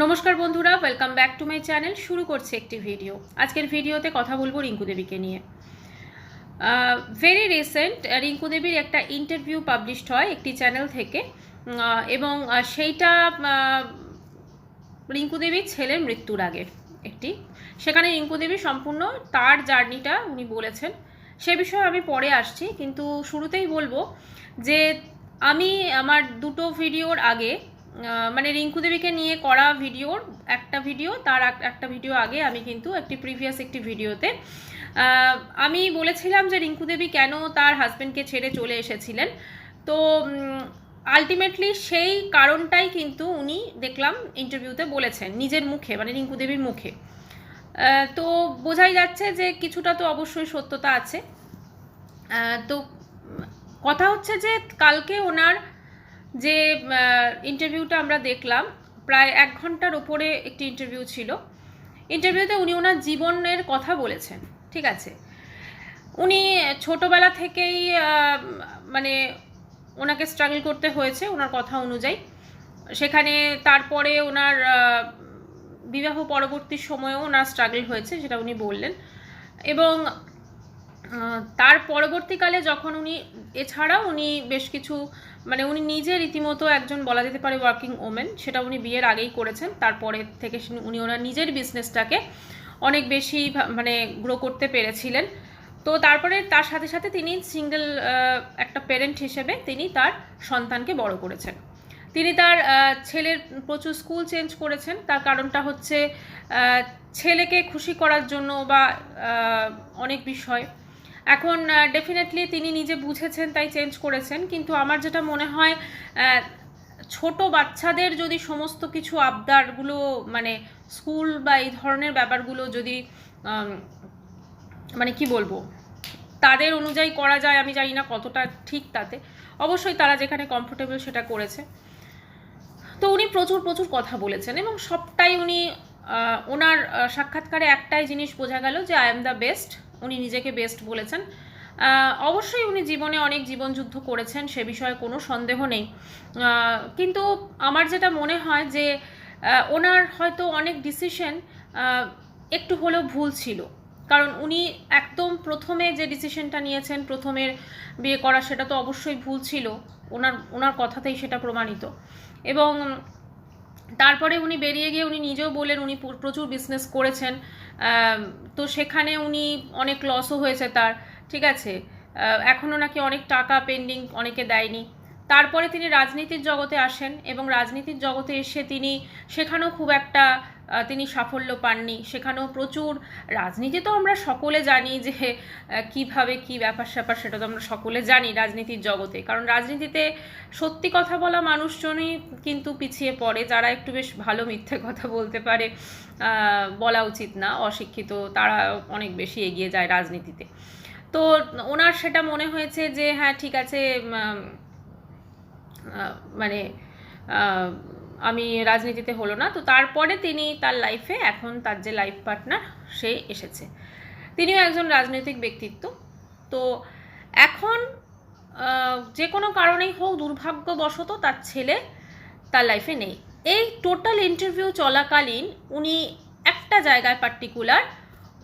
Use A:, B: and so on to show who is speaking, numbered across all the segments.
A: নমস্কার বন্ধুরা welcome back to my channel শুরু করছি একটি ভিডিও আজকের ভিডিওতে কথা বলব রিঙ্কু দেবীকে নিয়ে। ভেরি রিসেন্ট রিঙ্কু দেবীর একটা ইন্টারভিউ পাবলিশড হয় একটি চ্যানেল থেকে। এবং সেইটা রিঙ্কু দেবীর ছেলের মৃত্যুর আগে একটি। সেখানে রিঙ্কু দেবী সম্পূর্ণ তার জার্নিটা উনি বলেছেন। সে বিষয়ে আমি পরে আসছি, কিন্তু শুরুতেই বলব যে, আমি আমার দুটো ভিডিওর আগে মানে রিঙ্কু দেবীকে নিয়ে করা ভিডিওর একটা ভিডিও তার একটা ভিডিও আগে আমি কিন্তু একটি প্রিভিয়াস একটি ভিডিওতে আমি বলেছিলাম যে রিঙ্কু দেবী কেন তার হাজব্যান্ডকে ছেড়ে চলে এসেছিলেন। তো আলটিমেটলি সেই কারণটাই কিন্তু উনি দেখলাম ইন্টারভিউতে বলেছেন, নিজের মুখে মানে রিঙ্কু দেবীর মুখে। তো বোঝাই যাচ্ছে যে কিছুটা তো অবশ্যই সত্যতা আছে। তো কথা হচ্ছে যে কালকে ওনার যে ইন্টারভিউটা আমরা দেখলাম, প্রায় এক ঘণ্টার ওপরে একটি ইন্টারভিউ ছিল। ইন্টারভিউতে উনি ওনার জীবনের কথা বলেছেন, ঠিক আছে? উনি ছোটবেলা থেকেই মানে ওনাকে স্ট্রাগল করতে হয়েছে ওনার কথা অনুযায়ী। সেখানে তারপরে ওনার বিবাহ পরবর্তী সময়েও ওনার স্ট্রাগল হয়েছে, সেটা উনি বললেন। এবং তার পরবর্তীকালে যখন উনি, এছাড়াও উনি বেশ কিছু মানে উনি নিজে রীতিমতো একজন বলা যেতে পারে ওয়ার্কিং ওমেন সেটা উনি বিয়ের আগেই করেছেন, তারপরে থেকে উনি ওনার নিজের বিজনেসটাকে অনেক বেশি মানে গ্রো করতে পেরেছিলেন। তো তারপরে তার সাথে সাথে তিনি সিঙ্গেল একটা প্যারেন্ট হিসেবে তিনি তার সন্তানকে বড় করেছেন। তিনি তার ছেলের প্রচুর স্কুল চেঞ্জ করেছেন, তার কারণটা হচ্ছে ছেলেকে খুশি করার জন্য বা অনেক বিষয়। এখন ডেফিনেটলি তিনি নিজে বুঝেছেন, তাই চেঞ্জ করেছেন। কিন্তু আমার যেটা মনে হয় ছোট বাচ্চাদের যদি সমস্ত কিছু আবদারগুলো মানে স্কুল বা এই ধরনের ব্যাপারগুলো যদি মানে কি বলব, তাদের অনুযায়ী করা যায়, আমি জানি না কতটা ঠিক তাতে। অবশ্যই তারা যেখানে কমফোর্টেবল সেটা করেছে। তো উনি প্রচুর প্রচুর কথা বলেছেন এবং সবটাই উনি ওনার সাক্ষাৎকারে একটাই জিনিস বোঝা গেল যে আই এম দ্য বেস্ট উনি নিজেকে বেস্ট বলেছেন। অবশ্যই উনি জীবনে অনেক জীবনযুদ্ধ করেছেন, সে বিষয়ে কোনো সন্দেহ নেই। কিন্তু আমার যেটা মনে হয় যে ওনার হয়তো অনেক ডিসিশন একটু হলেও ভুল ছিল। কারণ উনি একদম প্রথমে যে ডিসিশনটা নিয়েছেন, প্রথমের বিয়ে করা, সেটা তো অবশ্যই ভুল ছিল। ওনার ওনার কথাতেই সেটা প্রমাণিত। এবং তারপরে উনি বেরিয়ে গিয়ে উনি নিজেও বলেন উনি প্রচুর বিজনেস করেছেন। তো সেখানে উনি অনেক লসও হয়েছে তার, ঠিক আছে? এখনও নাকি অনেক টাকা পেন্ডিং অনেকে দেয়নি। তারপরে তিনি রাজনীতির জগতে আসেন এবং রাজনীতির জগতে এসে তিনি সেখানেও খুব একটা তিনি সাফল্য পাননি। সেখানেও প্রচুর, রাজনীতি তো আমরা সকলে জানি যে কীভাবে কি ব্যাপার স্যাপার সেটা তো আমরা সকলে জানি রাজনীতির জগতে। কারণ রাজনীতিতে সত্যি কথা বলা মানুষজনই কিন্তু পিছিয়ে পড়ে, যারা একটু বেশ ভালো মিথ্যে কথা বলতে পারে। বলা উচিত না, অশিক্ষিত, তারা অনেক বেশি এগিয়ে যায় রাজনীতিতে। তো ওনার সেটা মনে হয়েছে যে হ্যাঁ ঠিক আছে মানে আমি রাজনীতিতে হলো না। তো তারপরে তিনি তার লাইফে এখন তার যে লাইফ পার্টনার সে এসেছে। তিনিও একজন রাজনৈতিক ব্যক্তিত্ব। তো এখন যে কোনো কারণেই হোক, দুর্ভাগ্যবশত তার ছেলে তার লাইফে নেই। এই টোটাল ইন্টারভিউ চলাকালীন উনি একটা জায়গায় পার্টিকুলার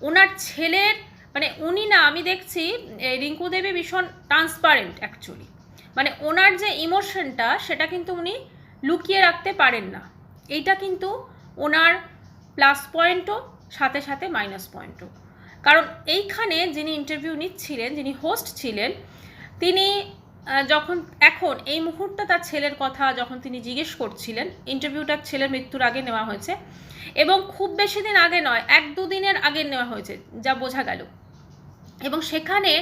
A: ওনার ছেলের মানে উনি না, আমি দেখছি রিঙ্কু দেবী ভীষণ ট্রান্সপারেন্ট অ্যাকচুয়ালি মানে ওনার যে ইমোশনটা সেটা কিন্তু উনি লুকিয়ে রাখতে পারেন না। এইটা কিন্তু ওনার প্লাস পয়েন্টও সাথে সাথে মাইনাস পয়েন্টও কারণ এইখানে যিনি ইন্টারভিউ নিচ্ছিলেন, যিনি হোস্ট ছিলেন, তিনি যখন, এখন এই মুহূর্তে তার ছেলের কথা যখন তিনি জিজ্ঞেস করছিলেন ইন্টারভিউটা ছেলের মৃত্যুর আগে নেওয়া হয়েছে এবং খুব বেশি দিন আগে নয়, এক দুদিনের আগে নেওয়া হয়েছে, যা বোঝা গেল। এবং সেখানে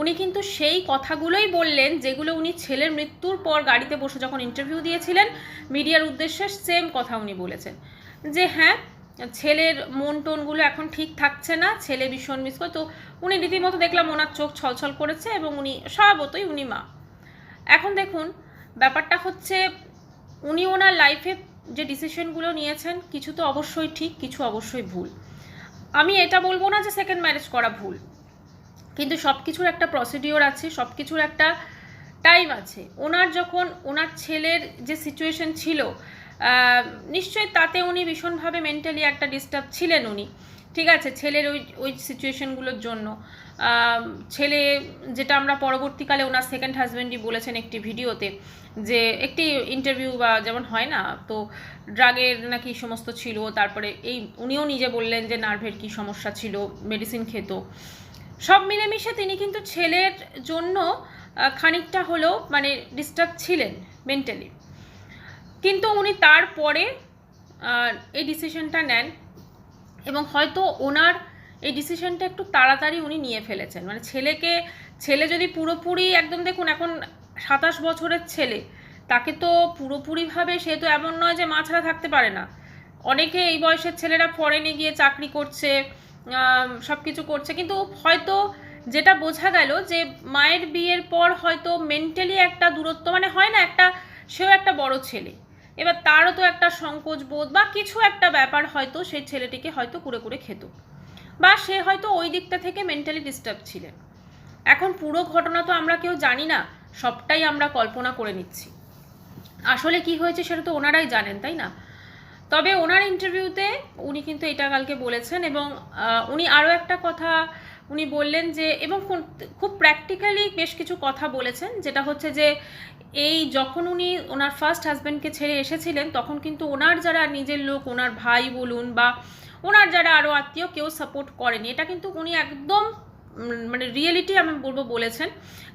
A: উনি কিন্তু সেই কথাগুলোই বললেন যেগুলো উনি ছেলের মৃত্যুর পর গাড়িতে বসে যখন ইন্টারভিউ দিয়েছিলেন, মিডিয়ার উদ্দেশ্যে সেম কথা উনি বলেছেন। যে হ্যাঁ ছেলের মন টোনগুলো এখন ঠিক থাকছে না, ছেলে ভীষণ মিস করে, তো উনি রীতিমতো দেখলাম ওনার চোখ ছলছল করেছে এবং উনি স্বভাবতই উনি মা। এখন দেখুন, ব্যাপারটা হচ্ছে উনি ওনার লাইফে যে ডিসিশনগুলো নিয়েছেন, কিছু তো অবশ্যই ঠিক, কিছু অবশ্যই ভুল। আমি এটা বলব না যে সেকেন্ড ম্যারেজ করা ভুল। কিন্তু সব কিছুর একটা প্রসিডিওর আছে সব কিছুর একটা টাইম আছে। ওনার যখন, ওনার ছেলের যে সিচুয়েশন ছিল নিশ্চয়ই তাতে উনি ভীষণভাবে মেন্টালি একটা ডিস্টার্ব ছিলেন উনি। ঠিক আছে, ছেলের ওই ওই সিচুয়েশনগুলোর জন্য। ছেলে যেটা আমরা পরবর্তীকালে ওনার সেকেন্ড হাজব্যান্ডই বলেছেন একটি ভিডিওতে, যে একটি ইন্টারভিউ বা যেমন হয় না, তো ড্রাগের নাকি সমস্ত ছিল, তারপরে এই উনিও নিজে বললেন যে নার্ভের কি সমস্যা ছিল মেডিসিন খেত। সব মিলেমিশে তিনি কিন্তু ছেলের জন্য খানিকটা হলেও মানে ডিস্টার্ব ছিলেন মেন্টালি কিন্তু উনি তারপরে এই ডিসিশনটা নেন। এবং হয়তো ওনার এই ডিসিশনটা একটু তাড়াতাড়ি উনি নিয়ে ফেলেছেন। মানে ছেলেকে, ছেলে যদি পুরোপুরি একদম দেখুন, এখন সাতাশ বছরের ছেলে, তাকে তো পুরোপুরিভাবে সে তো এমন নয় যে মা ছাড়া থাকতে পারে না। অনেকে এই বয়সের ছেলেরা ফরেনে গিয়ে চাকরি করছে সব কিছু করছে, কিন্তু হয়তো যেটা বোঝা গেল যে মায়ের বিয়ের পর হয়তো মেন্টালি একটা দূরত্ব মানে হয় না একটা, সেও একটা বড় ছেলে। এবার তারও তো একটা সংকোচ বোধ বা কিছু একটা ব্যাপার হয়তো সেই ছেলেটিকে হয়তো কুড়ে কুড়ে খেত। বা সে হয়তো ওই দিকটা থেকে মেন্টালি ডিস্টার্ব ছিলেন। এখন পুরো ঘটনা তো আমরা কেউ জানি না, সবটাই আমরা কল্পনা করে নিচ্ছি। আসলে কি হয়েছে সেটা তো ওনারাই জানেন, তাই না? তবে ওনার ইন্টারভিউতে উনি কিন্তু এটা কালকে বলেছেন এবং উনি আরও একটা কথা উনি বললেন যে, এবং খুব প্র্যাকটিক্যালি বেশ কিছু কথা বলেছেন, যেটা হচ্ছে যে, এই যখন উনি ওনার ফার্স্ট হাজব্যান্ডকে ছেড়ে এসেছিলেন, তখন কিন্তু ওনার যারা নিজের লোক, ওনার ভাই বলুন বা ওনার যারা আরও আত্মীয় কেউ সাপোর্ট করেনি, এটা কিন্তু উনি একদম মানে রিয়েলিটি আমি বলব বলেছেন।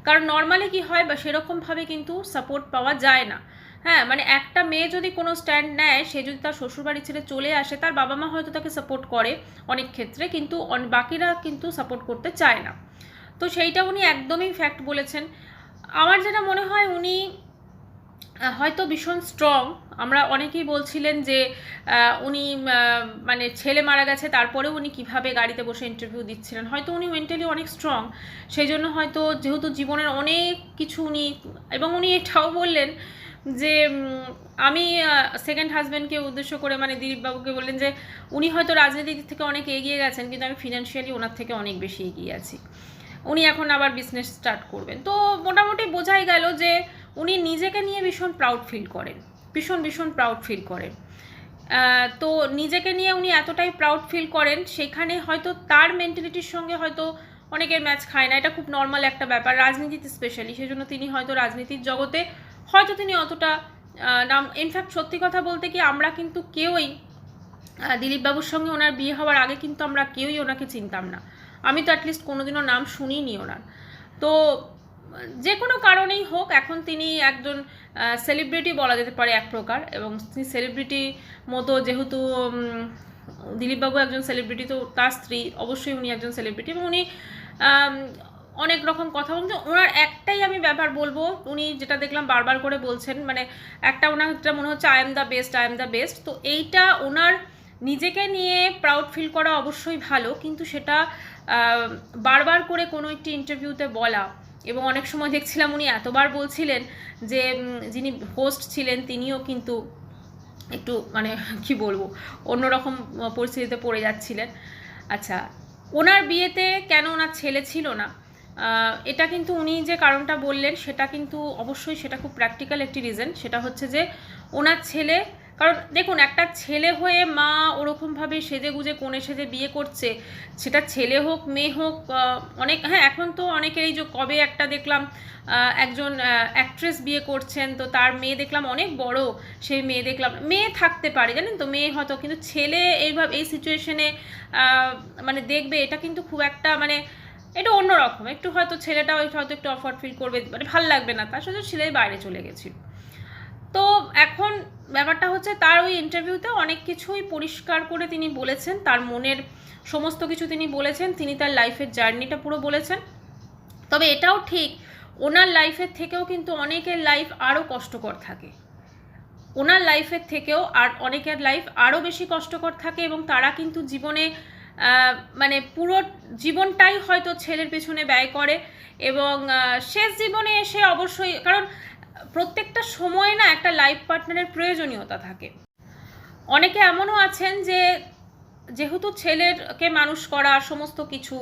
A: কারণ নর্মালি কি হয় বা সেরকমভাবে কিন্তু সাপোর্ট পাওয়া যায় না। হ্যাঁ মানে একটা মেয়ে যদি কোনো স্ট্যান্ড নেয়, সে যদি তার শ্বশুরবাড়ি ছেড়ে চলে আসে, তার বাবা মা হয়তো তাকে সাপোর্ট করে অনেক ক্ষেত্রে, কিন্তু বাকিরা কিন্তু সাপোর্ট করতে চায় না। তো সেইটা উনি একদমই ফ্যাক্ট বলেছেন। আমার যেটা মনে হয়, উনি হয়তো ভীষণ স্ট্রং আমরা অনেকেই বলছিলেন যে উনি মানে ছেলে মারা গেছে, তারপরেও উনি কীভাবে গাড়িতে বসে ইন্টারভিউ দিচ্ছিলেন। হয়তো উনি মেন্টালি অনেক স্ট্রং সেই জন্য হয়তো যেহেতু জীবনের অনেক কিছু উনি, এবং উনি এটাও বললেন যে আমি সেকেন্ড হাজব্যান্ডকে উদ্দেশ্য করে মানে দিলীপবাবুকে বললেন যে, উনি হয়তো রাজনীতির থেকে অনেক এগিয়ে গেছেন, কিন্তু আমি ফিনান্সিয়ালি ওনার থেকে অনেক বেশি এগিয়ে আছি। উনি এখন আবার বিজনেস স্টার্ট করবেন। তো মোটামুটি বোঝাই গেল যে, উনি নিজেকে নিয়ে ভীষণ প্রাউড ফিল করেন, ভীষণ ভীষণ প্রাউড ফিল করেন। তো নিজেকে নিয়ে উনি এতটাই প্রাউড ফিল করেন, সেখানে হয়তো তার মেন্টালিটির সঙ্গে হয়তো অনেকের ম্যাচ খায় না, এটা খুব নর্মাল একটা ব্যাপার। রাজনীতিতে স্পেশালি সেজন্য তিনি হয়তো রাজনীতির জগতে হয়তো তিনি অতটা নাম ইনফ্যাক্ট সত্যি কথা বলতে কি আমরা কিন্তু কেউই দিলীপবাবুর সঙ্গে ওনার বিয়ে হওয়ার আগে কিন্তু আমরা কেউই ওনাকে চিনতাম না। আমি তো অ্যাটলিস্ট কোনোদিনও নাম শুনিনি ওনার। তো, যে কোনো কারণেই হোক, এখন তিনি একজন সেলিব্রিটি বলা যেতে পারে এক প্রকার এবং তিনি সেলিব্রিটি মতো যেহেতু দিলীপবাবু একজন সেলিব্রিটি তো তার স্ত্রী অবশ্যই উনি একজন সেলিব্রিটি এবং উনি অনেক রকম কথা বলছেন ওনার একটাই আমি ব্যাপার বলব, উনি যেটা দেখলাম বারবার করে বলছেন মানে একটা ওনার যেটা মনে হচ্ছে I am the best I am the best তো এইটা ওনার নিজেকে নিয়ে প্রাউড ফিল করা অবশ্যই ভালো, কিন্তু সেটা বারবার করে কোনো একটি ইন্টারভিউতে বলা। এবং অনেক সময় দেখছিলাম উনি এতবার বলছিলেন যে যিনি হোস্ট ছিলেন, তিনিও কিন্তু একটু মানে কি বলব, অন্যরকম পরিস্থিতিতে পড়ে যাচ্ছিলেন। আচ্ছা ওনার বিয়েতে কেন ওনার ছেলে ছিল না? এটা কিন্তু উনি যে কারণটা বললেন, সেটা কিন্তু অবশ্যই সেটা খুব প্র্যাকটিক্যাল একটি রিজন সেটা হচ্ছে যে ওনার ছেলে, কারণ দেখুন, একটা ছেলে হয়ে মা ওরকমভাবে সেজে গুজে কোণে সেজে বিয়ে করছে, সেটা ছেলে হোক, মেয়ে হোক অনেক হ্যাঁ এখন তো অনেকেরই যে কবে একটা দেখলাম একজন অ্যাক্ট্রেস বিয়ে করছেন, তো তার মেয়ে দেখলাম অনেক বড়, সেই মেয়ে দেখলাম, মেয়ে থাকতে পারে, জানেন তো, মেয়ে হয়তো, কিন্তু ছেলে এইভাবে, এই সিচুয়েশনে মানে দেখবে, এটা কিন্তু খুব একটা মানে এটা অন্যরকম একটু হয়তো ছেলেটাও হয়তো একটু অফার্ড ফিল করবে মানে ভালো লাগবে না তার। সাথে ছেলে বাইরে চলে গেছিল। তো এখন ব্যাপারটা হচ্ছে তার ওই ইন্টারভিউতে অনেক কিছুই পরিষ্কার করে তিনি বলেছেন। তার মনের সমস্ত কিছু তিনি বলেছেন। তিনি তার লাইফের জার্নিটা পুরো বলেছেন। তবে এটাও ঠিক, ওনার লাইফের থেকেও কিন্তু অনেকের লাইফ আরও কষ্টকর থাকে। ওনার লাইফের থেকেও আর অনেকের লাইফ আরও বেশি কষ্টকর থাকে এবং তারা কিন্তু জীবনে মানে পুরো জীবনটাই হয়তো ছেলের পেছনে ব্যয় করে এবং শেষ জীবনে এসে অবশ্যই, কারণ প্রত্যেকটা সময়ে না একটা লাইফ পার্টনারের প্রয়োজনীয়তা থাকে। অনেকে এমনও আছেন যে, যেহেতু ছেলেরকে মানুষ করা, সমস্ত কিছু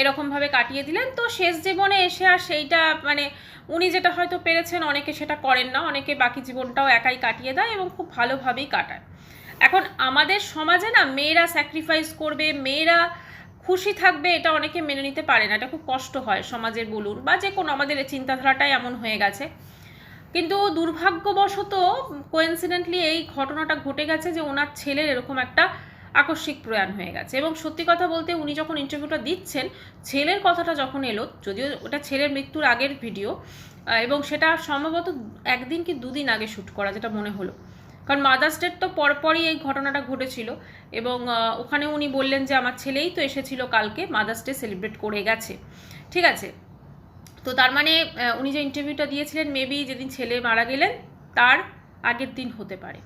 A: এরকমভাবে কাটিয়ে দিলেন, তো শেষ জীবনে এসে আর সেইটা মানে উনি যেটা হয়তো পেরেছেন, অনেকে সেটা করেন না, অনেকে বাকি জীবনটাও একাই কাটিয়ে দেয় এবং খুব ভালোভাবেই কাটায়। এখন আমাদের সমাজে না মেয়েরা স্যাক্রিফাইস করবে, মেয়েরা খুশি থাকবে এটা অনেকে মেনে নিতে পারে না। এটা খুব কষ্ট হয় সমাজের বলুন বা যে কোনো আমাদের চিন্তাধারাটাই এমন হয়ে গেছে। কিন্তু দুর্ভাগ্যবশত কোয়েন্সিডেন্টলি এই ঘটনাটা ঘটে গেছে যে ওনার ছেলের এরকম একটা আকস্মিক প্রয়াণ হয়ে গেছে। এবং সত্যি কথা বলতে উনি যখন ইন্টারভিউটা দিচ্ছেন, ছেলের কথাটা যখন এলো, যদিও ওটা ছেলের মৃত্যুর আগের ভিডিও এবং সেটা সম্ভবত একদিন কি দুদিন আগে শ্যুট করা যেটা মনে হলো। কারণ মাদার্স ডের তো পরপরই এই ঘটনাটা ঘটেছিল এবং ওখানে উনি বললেন যে আমার ছেলেই তো এসেছিল কালকে মাদার্স ডে সেলিব্রেট করে গেছে। ঠিক আছে? তো তার মানে উনি যে ইন্টারভিউটা দিয়েছিলেন মেবি যেদিন ছেলে মারা গেলেন, তার আগের দিন হতে পারে।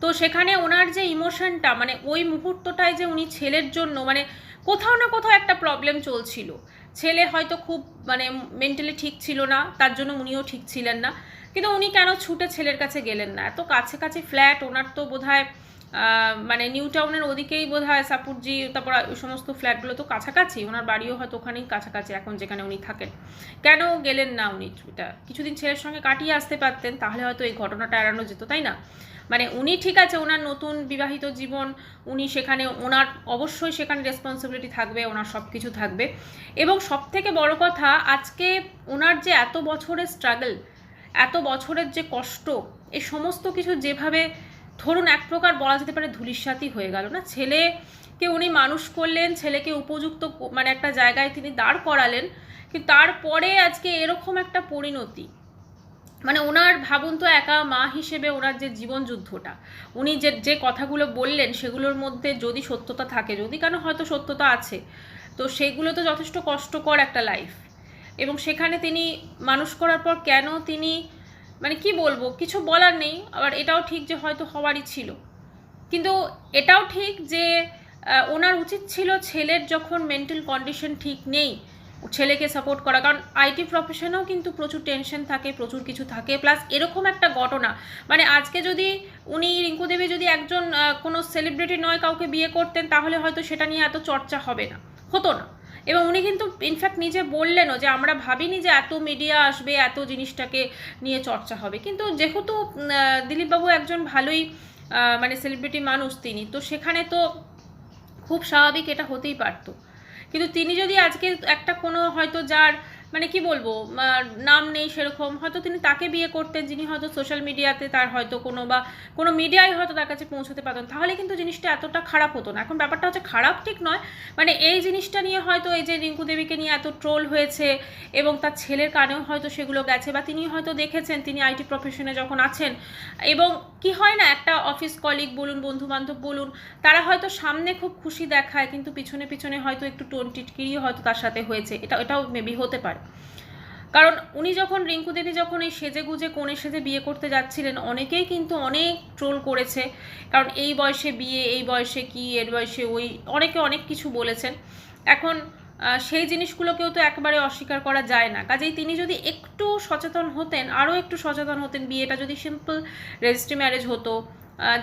A: তো সেখানে ওনার যে ইমোশনটা মানে ওই মুহূর্তটায় যে উনি ছেলের জন্য মানে কোথাও না কোথাও একটা প্রবলেম চলছিল। ছেলে হয়তো খুব মানে মেন্টালি ঠিক ছিল না, তার জন্য উনিও ঠিক ছিলেন না। কিন্তু উনি কেন ছুটে ছেলের কাছে গেলেন না? এত কাছে কাছে ফ্ল্যাট ওনার তো বোধহয় মানে নিউ টাউনের ওদিকেই বোধ হয় সাপুরজি, তারপর ওই সমস্ত ফ্ল্যাটগুলো তো কাছাকাছি, ওনার বাড়িও হয়তো ওখানেই কাছাকাছি এখন যেখানে উনি থাকেন। কেন গেলেন না উনি? এটা কিছুদিন ছেলের সঙ্গে কাটিয়ে আসতে পারতেন, তাহলে হয়তো এই ঘটনাটা এড়ানো যেত, তাই না? মানে উনি ঠিক আছে, ওনার নতুন বিবাহিত জীবন, উনি সেখানে, ওনার অবশ্যই সেখানে রেসপন্সিবিলিটি থাকবে, ওনার সব কিছু থাকবে। এবং সব থেকে বড় কথা, আজকে ওনার যে এত বছরের স্ট্রাগল এত বছরের যে কষ্ট এই সমস্ত কিছু যেভাবে ধরুন এক প্রকার বলা যেতে পারে ধুলিস্বাতি হয়ে গেল না। ছেলেকে উনি মানুষ করলেন, ছেলেকে উপযুক্ত মানে একটা জায়গায় তিনি দাঁড় করালেন, কিন্তু তারপরে আজকে এরকম একটা পরিণতি। মানে ওনার ভাবুন তো একা মা হিসেবে ওনার যে জীবন যুদ্ধটা, উনি যে যে কথাগুলো বললেন সেগুলোর মধ্যে যদি সত্যতা থাকে, যদি কেন হয়তো সত্যতা আছে, তো সেগুলো তো যথেষ্ট কষ্টকর একটা লাইফ এবং সেখানে তিনি মানুষ করার পর কেন তিনি মানে কি বলব, কিছু বলার নেই, আবার এটাও ঠিক যে হয়তো হওয়ারই ছিল। কিন্তু এটাও ঠিক যে ওনার উচিত ছিল ছেলের যখন মেন্টাল কন্ডিশন ঠিক নেই, ছেলেকে সাপোর্ট করা। কারণ আইটি প্রফেশনেও কিন্তু প্রচুর টেনশন থাকে, প্রচুর কিছু থাকে। প্লাস এরকম একটা ঘটনা মানে আজকে যদি উনি রিঙ্কু দেবী যদি একজন কোনো সেলিব্রিটি নয়, কাউকে বিয়ে করতেন, তাহলে হয়তো সেটা নিয়ে এত চর্চা হবে না। হতো না। এবং উনি কিন্তু ইনফ্যাক্ট নিজে বললেনও যে আমরা ভাবিনি যে এত মিডিয়া আসবে, এত জিনিসটাকে নিয়ে চর্চা হবে। কিন্তু যেহেতু দিলীপবাবু একজন ভালোই মানে সেলিব্রিটি মানুষ তিনি, তো সেখানে তো খুব স্বাভাবিক এটা হতেই পারতো। কিন্তু তিনি যদি আজকে একটা কোনো হয়তো যার মানে কি বলব নাম নেই সেরকম। হয়তো তিনি তাকে বিয়ে করতেন, যিনি হয়তো সোশ্যাল মিডিয়াতে তার হয়তো কোনো বা কোনো মিডিয়ায় হয়তো তার কাছে পৌঁছতে পারতেন। তাহলে কিন্তু জিনিসটা এতটা খারাপ হতো না। এখন ব্যাপারটা হচ্ছে খারাপ ঠিক নয় মানে এই জিনিসটা নিয়ে হয়তো এই যে রিঙ্কু দেবীকে নিয়ে এত ট্রোল হয়েছে এবং তার ছেলের কানেও হয়তো সেগুলো গেছে বা তিনি হয়তো দেখেছেন, তিনি আইটি প্রফেশনে যখন আছেন এবং কি হয় না, একটা অফিস কলিগ বলুন বন্ধু বান্ধব বলুন, তারা হয়তো সামনে খুব খুশি দেখায়, কিন্তু পিছনে পিছনে হয়তো একটু টোন টিটকিরিও হয়তো তার সাথে হয়েছে, এটা, এটাও মেবি হতে পারে। কারণ উনি যখন, রিঙ্কু দেবী যখন এই সেজে গুজে কোণে সেজে বিয়ে করতে যাচ্ছিলেন, অনেকেই কিন্তু অনেক ট্রোল করেছে, কারণ এই বয়সে বিয়ে, এই বয়সে কি, এর বয়সে ওই, অনেকে অনেক কিছু বলেছেন। এখন সেই জিনিসগুলোকেও তো একেবারে অস্বীকার করা যায় না। কাজেই তিনি যদি একটু সচেতন হতেন, আরও একটু সচেতন হতেন, বিয়েটা যদি সিম্পল রেজিস্ট্রি ম্যারেজ হতো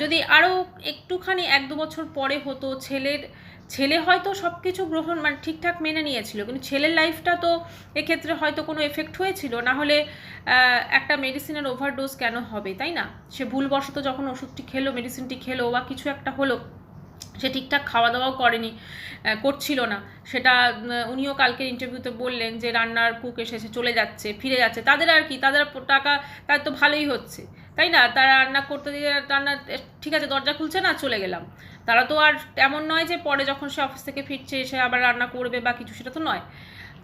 A: যদি আরও একটুখানি এক দু বছর পরে হতো, ছেলের, ছেলে হয়তো সব কিছু গ্রহণ মানে ঠিকঠাক মেনে নিয়েছিল, কিন্তু ছেলের লাইফটা তো এক্ষেত্রে হয়তো কোনো এফেক্ট হয়েছিল, না হলে একটা মেডিসিনের ওভারডোজ কেন হবে, তাই না? সে ভুলবশত যখন ওষুধটি খেলো মেডিসিনটি খেলো বা কিছু একটা হলো সে ঠিকঠাক খাওয়া দাওয়াও করেনি করছিল না। সেটা উনিও কালকের ইন্টারভিউতে বললেন যে, রান্নার কুক এসেছে, চলে যাচ্ছে, ফিরে যাচ্ছে। তাদের আর কি, তাদের টাকা, তার তো ভালোই হচ্ছে, তাই না? তারা রান্না করতে দিয়ে রান্না, ঠিক আছে, দরজা খুলছে না, চলে গেলাম। তারা তো আর এমন নয় যে, পরে যখন সে অফিস থেকে ফিরছে, সে আবার রান্না করবে বা কিছু, সেটা তো নয়।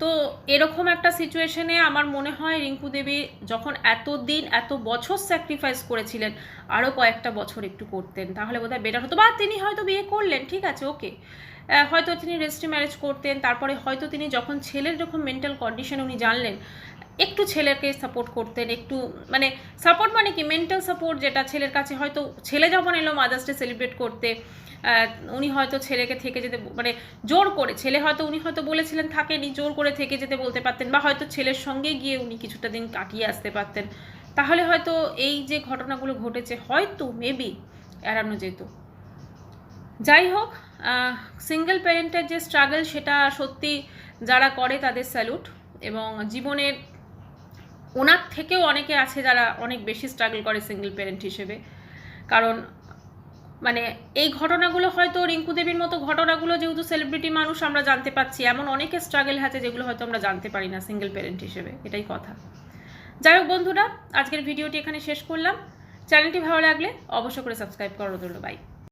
A: তো এরকম একটা সিচুয়েশনে আমার মনে হয় রিঙ্কু দেবী যখন এত দিন এত বছর স্যাক্রিফাইস করেছিলেন আরও কয়েকটা বছর একটু করতেন, তাহলে বোধহয় বেটার হতো। বা তিনি হয়তো বিয়ে করলেন, ঠিক আছে ওকে হয়তো তিনি রেজিস্ট্রি ম্যারেজ করতেন, তারপরে হয়তো তিনি যখন ছেলের যখন মেন্টাল কন্ডিশন উনি জানলেন একটু ছেলেকে সাপোর্ট করতেন, একটু মানে সাপোর্ট মানে কি? মেন্টাল সাপোর্ট যেটা ছেলের কাছে হয়তো, ছেলে যখন এলো মাদার্স ডে সেলিব্রেট করতে উনি হয়তো ছেলেকে থেকে যেতে মানে জোর করে, ছেলে হয়তো, উনি হয়তো বলেছিলেন থাকেনি, জোর করে থেকে যেতে বলতে পারতেন বা হয়তো ছেলের সঙ্গে গিয়ে উনি কিছুটা দিন কাটিয়ে আসতে পারতেন। তাহলে হয়তো এই যে ঘটনাগুলো ঘটেছে, হয়তো মেবি এড়ানো যেত। যাই হোক সিঙ্গেল প্যারেন্টের যে স্ট্রাগল সেটা সত্যি যারা করে তাদের স্যালুট এবং জীবনের ওনার থেকেও অনেকে আছে যারা অনেক বেশি স্ট্রাগল করে সিঙ্গেল প্যারেন্ট হিসেবে। কারণ মানে এই ঘটনাগুলো হয়তো রিঙ্কু দেবীর মতো ঘটনাগুলো যেহেতু সেলিব্রিটি মানুষ আমরা জানতে পাচ্ছি, এমন অনেকে স্ট্রাগল আছে যেগুলো হয়তো আমরা জানতে পারি না সিঙ্গেল প্যারেন্ট হিসেবে, এটাই কথা। যাই হোক বন্ধুরা, আজকের ভিডিওটি এখানে শেষ করলাম। চ্যানেলটি ভালো লাগলে অবশ্য করে সাবস্ক্রাইব করো ধন্যবাদ বাই